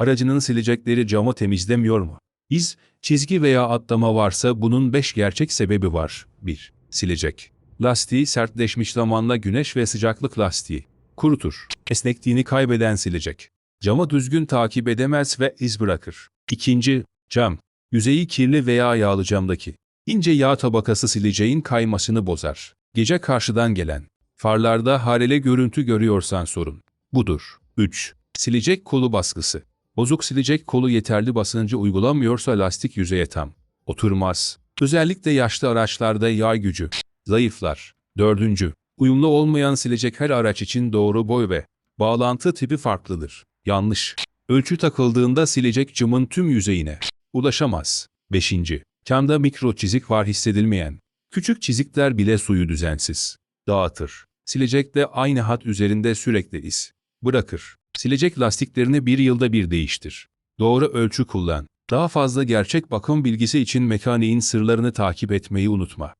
Aracının silecekleri camı temizlemiyor mu? İz, çizgi veya atlama varsa bunun 5 gerçek sebebi var. 1. Silecek. Lastiği sertleşmiş zamanla güneş ve sıcaklık lastiği. Kurutur. Esnekliğini kaybeden silecek. Camı düzgün takip edemez ve iz bırakır. İkinci, cam. Yüzeyi kirli veya yağlı camdaki. İnce yağ tabakası sileceğin kaymasını bozar. Gece karşıdan gelen. Farlarda harele görüntü görüyorsan sorun. Budur. 3. Silecek kolu baskısı. Bozuk silecek kolu yeterli basıncı uygulamıyorsa lastik yüzeye tam oturmaz. Özellikle yaşlı araçlarda yağ gücü zayıflar. 4. Uyumlu olmayan silecek her araç için doğru boy ve bağlantı tipi farklıdır. Yanlış. Ölçü takıldığında silecek camın tüm yüzeyine ulaşamaz. 5. Camda mikro çizik var hissedilmeyen. Küçük çizikler bile suyu düzensiz dağıtır. Silecek de aynı hat üzerinde sürekli iz bırakır. Silecek lastiklerini bir yılda bir değiştir. Doğru ölçü kullan. Daha fazla gerçek bakım bilgisi için mekaniğin sırlarını takip etmeyi unutma.